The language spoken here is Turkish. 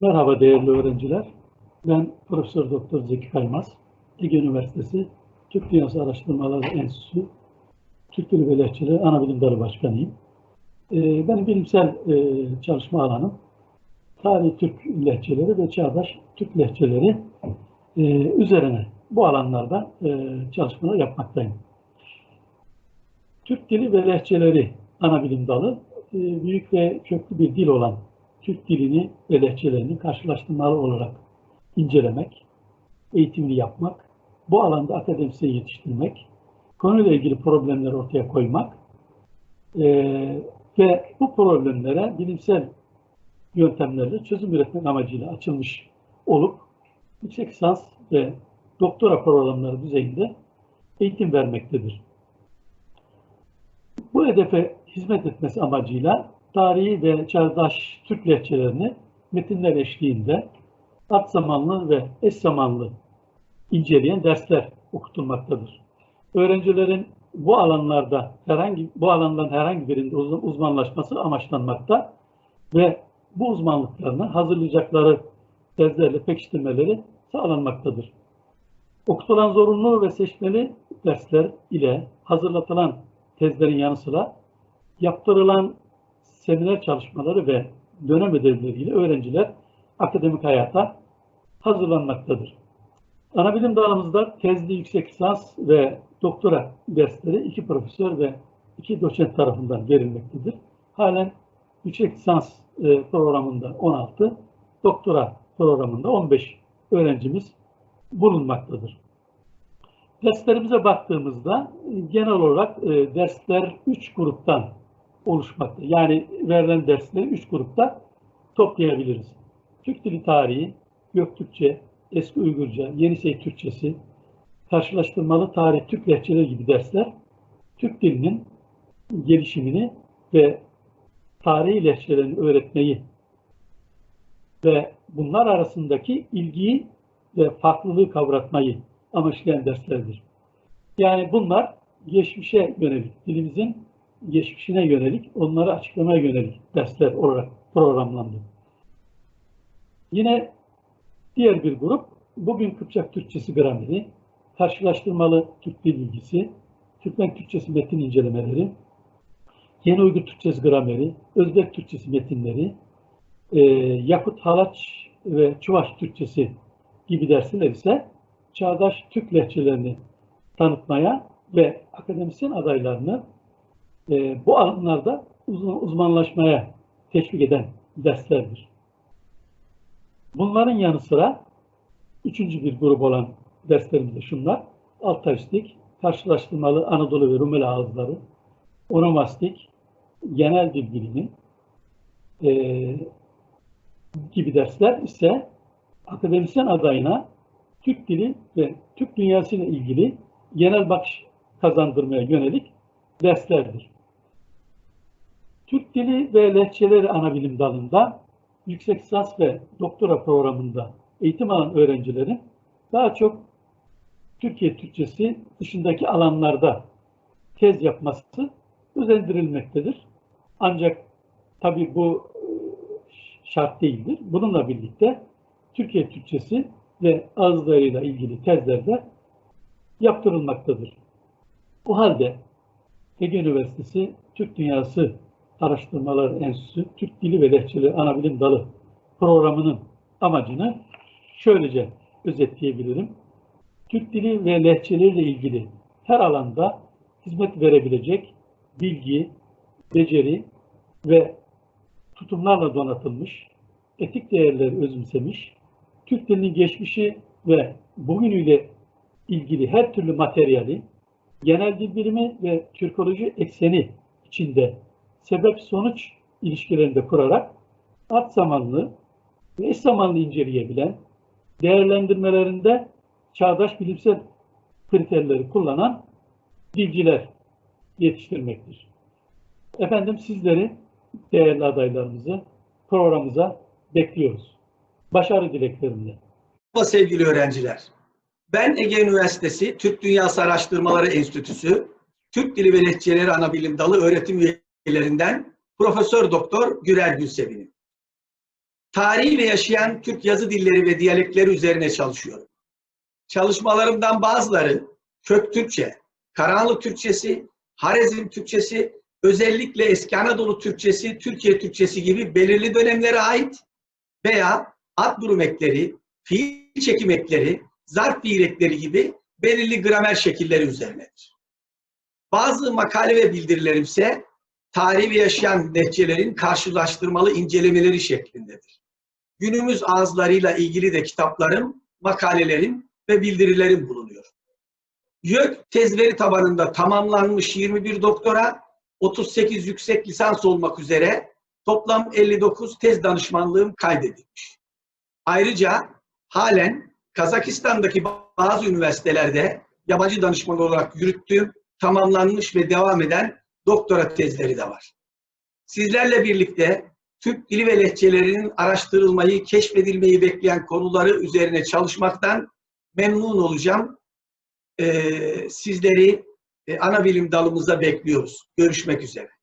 Merhaba değerli öğrenciler. Ben Profesör Doktor Zeki Kaymaz. Ege Üniversitesi Türk Dünyası Araştırmaları Enstitüsü Türk Dili ve Lehçeleri Anabilim Dalı Başkanıyım. Ee, benim bilimsel e, çalışma alanım Tarihi Türk Lehçeleri ve Çağdaş Türk Lehçeleri e, üzerine bu alanlarda e, çalışmalar yapmaktayım. Türk Dili ve Lehçeleri Anabilim Dalı e, büyük ve köklü bir dil olan Türk dilini ve lehçelerini karşılaştırmalı olarak incelemek, eğitimli yapmak, bu alanda akademisyen yetiştirmek, konuyla ilgili problemleri ortaya koymak eee, ve bu problemlere bilimsel yöntemlerle çözüm üretmek amacıyla açılmış olup yüksek lisans ve doktora programları düzeyinde eğitim vermektedir. Bu hedefe hizmet etmesi amacıyla tarihi ve çağdaş Türk lehçelerini metinler eşliğinde art zamanlı ve eş zamanlı inceleyen dersler okutulmaktadır. Öğrencilerin bu alanlarda herhangi bu alandan herhangi birinde uz- uzmanlaşması amaçlanmakta ve bu uzmanlıklarını hazırlayacakları tezlerle pekiştirmeleri sağlanmaktadır. Okutulan zorunlu ve seçmeli dersler ile hazırlatılan tezlerin yanı sıra yaptırılan seminer çalışmaları ve dönem ödevleriyle öğrenciler akademik hayata hazırlanmaktadır. Anabilim dalımızda tezli yüksek lisans ve doktora dersleri iki profesör ve iki doçent tarafından verilmektedir. Halen yüksek lisans e, programında 16, doktora programında 15 öğrencimiz bulunmaktadır. Derslerimize baktığımızda genel olarak e, dersler 3 gruptan oluşmakta. Yani verilen dersleri 3 grupta toplayabiliriz. Türk Dili Tarihi, Göktürkçe, Eski Uygurca, Yenisey Türkçesi, karşılaştırmalı tarih Türk lehçeleri gibi dersler Türk dilinin gelişimini ve tarihi lehçelerini öğretmeyi ve bunlar arasındaki ilgiyi ve farklılığı kavratmayı amaçlayan derslerdir. Yani bunlar geçmişe yönelik, dilimizin geçmişine yönelik, onları açıklamaya yönelik dersler olarak programlandı. Yine diğer bir grup, bugün Kıpçak Türkçesi grameri, karşılaştırmalı Türk dil bilgisi, Türkmen Türkçesi metin incelemeleri, Yeni Uygur Türkçesi grameri, Özbek Türkçesi metinleri, e, Yakut Halaç ve Çuvaş Türkçesi gibi dersler ise çağdaş Türk lehçelerini tanıtmaya ve akademisyen adaylarını e, bu alanlarda uz- uzmanlaşmaya teşvik eden derslerdir. Bunların yanı sıra üçüncü bir grup olan derslerimiz de şunlar. Altaistik, karşılaştırmalı Anadolu ve Rumeli ağızları, onomastik, genel dil bilimi e, gibi dersler ise akademisyen adayına Türk dili ve Türk dünyası ile ilgili genel bakış kazandırmaya yönelik derslerdir. Türk Dili ve Lehçeleri Anabilim dalında yüksek lisans ve doktora programında eğitim alan öğrencilerin daha çok Türkiye Türkçesi dışındaki alanlarda tez yapması özendirilmektedir. Ancak tabii bu e, şart değildir. Bununla birlikte Türkiye Türkçesi ve ağızlarıyla ilgili tezlerde yaptırılmaktadır. O halde Ege Üniversitesi Türk Dünyası Araştırmaları Enstitüsü Türk Dili ve Lehçeleri Anabilim Dalı programının amacını şöylece özetleyebilirim. Türk dili ve lehçeleriyle ilgili her alanda hizmet verebilecek bilgi, beceri ve tutumlarla donatılmış, etik değerleri özümsemiş, Türk dilinin geçmişi ve bugünüyle ilgili her türlü materyali, genel dil bilimi ve Türkoloji ekseni içinde sebep-sonuç ilişkilerinde kurarak art zamanlı ve eş zamanlı inceleyebilen, değerlendirmelerinde çağdaş bilimsel kriterleri kullanan bilgiler yetiştirmektir. Efendim sizleri, değerli adaylarımızı programımıza bekliyoruz. Başarı dileklerimle. Merhaba sevgili öğrenciler. Ben Ege Üniversitesi Türk Dünyası Araştırmaları Enstitüsü Türk Dili ve Lehçeleri Anabilim Dalı öğretim üyelerinden Profesör Doktor Gürel Gülsevin'im. tarihi ve yaşayan Türk yazı dilleri ve diyalekleri üzerine çalışıyorum. Çalışmalarımdan bazıları Kök Türkçe, Karanlık Türkçesi, Harezm Türkçesi, özellikle Eski Anadolu Türkçesi, Türkiye Türkçesi gibi belirli dönemlere ait veya ad durum ekleri, fiil çekim ekleri, zarf fiil ekleri gibi belirli gramer şekilleri üzerinedir. Bazı makale ve bildirilerim ise tarihi yaşayan lehçelerin karşılaştırmalı incelemeleri şeklindedir. Günümüz ağızlarıyla ilgili de kitaplarım, makalelerim ve bildirilerim bulunuyor. YÖK tezveri tabanında tamamlanmış 21 doktora, 38 yüksek lisans olmak üzere toplam 59 tez danışmanlığım kaydedilmiş. Ayrıca halen Kazakistan'daki bazı üniversitelerde yabancı danışman olarak yürüttüğüm, tamamlanmış ve devam eden doktora tezleri de var. Sizlerle birlikte Türk dili ve lehçelerinin araştırılmayı, keşfedilmeyi bekleyen konuları üzerine çalışmaktan memnun olacağım. Ee, sizleri e, ana bilim dalımızda bekliyoruz. Görüşmek üzere.